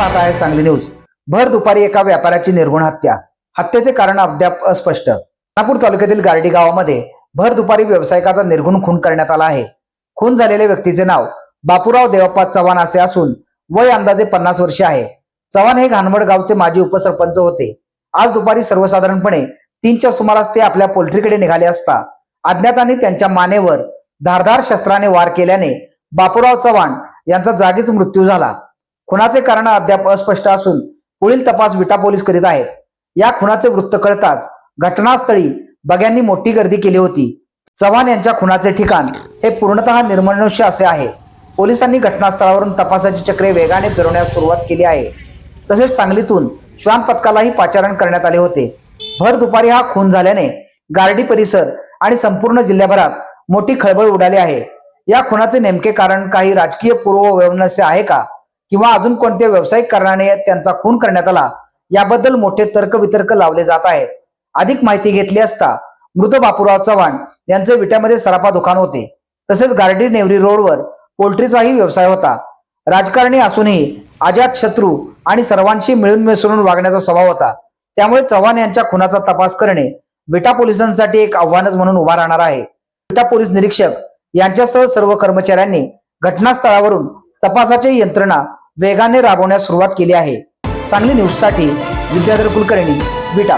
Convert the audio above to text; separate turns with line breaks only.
पाहत आहे सांगली न्यूज. भर दुपारी एका व्यापाऱ्याची निर्गुण हत्या हत्येचे कारण अद्याप अस्पष्ट. नागपूर तालुक्यातील गारडी गावामध्ये भर दुपारी व्यावसायिकाचा निर्गुण खून करण्यात आला आहे. खून झालेल्या व्यक्तीचे नाव बापूराव देवप्पा चव्हाण असे असून वय अंदाजे पन्नास वर्षे आहे. चव्हाण हे घाणवड गावचे माजी उपसरपंच होते. आज दुपारी सर्वसाधारणपणे तीनच्या सुमारास ते आपल्या पोल्ट्रीकडे निघाले असता अज्ञातांनी त्यांच्या मानेवर धारधार शस्त्राने वार केल्याने बापूराव चव्हाण यांचा जागीच मृत्यू झाला. खुनाचे कारण अद्याप अस्पष्ट असून पुढील तपास विटा पोलीस करीत आहेत. या खुनाचे वृत्त कळताच घटनास्थळी बग्यांनी मोठी गर्दी केली होती. चव्हाण यांच्या खुनाचे ठिकाण हे पूर्णतः निर्मनुष्य असे आहे. पोलिसांनी घटनास्थळावरून तपासाची चक्रे वेगाने फिरवण्यास सुरुवात केली आहे. तसेच सांगलीतून श्वान पथकालाही पाचारण करण्यात आले होते. भर दुपारी हा खून झाल्याने गारडी परिसर आणि संपूर्ण जिल्ह्याभरात मोठी खळबळ उडाली आहे. या खुनाचे नेमके कारण काही राजकीय पूर्व आहे का? किंवा अजून कोणत्या व्यावसायिक कारणाने त्यांचा खून करण्यात आला याबद्दल मोठे तर्कवितर्क लावले जात आहेत अधिक माहिती घेतली असता मृत बापूराव चव्हाण यांचे विट्यामध्ये सराफा दुकान होते. तसेच गार्डी नेवरी रोडवर पोल्ट्रीचाही व्यवसाय होता. राजकारणी असूनही अजात शत्रू आणि सर्वांशी मिळून मिसळून वागण्याचा स्वभाव होता. त्यामुळे चव्हाण यांच्या खुनाचा तपास करणे विटा पोलिसांसाठी एक आव्हानच म्हणून उभा राहणार आहे. विटा पोलीस निरीक्षक यांच्यासह सर्व कर्मचाऱ्यांनी घटनास्थळावरून तपासाची यंत्रणा वेगाने राबवण्यास सुरुवात केली आहे. सांगली न्यूजसाठी विद्याधर कुलकर्णी विटा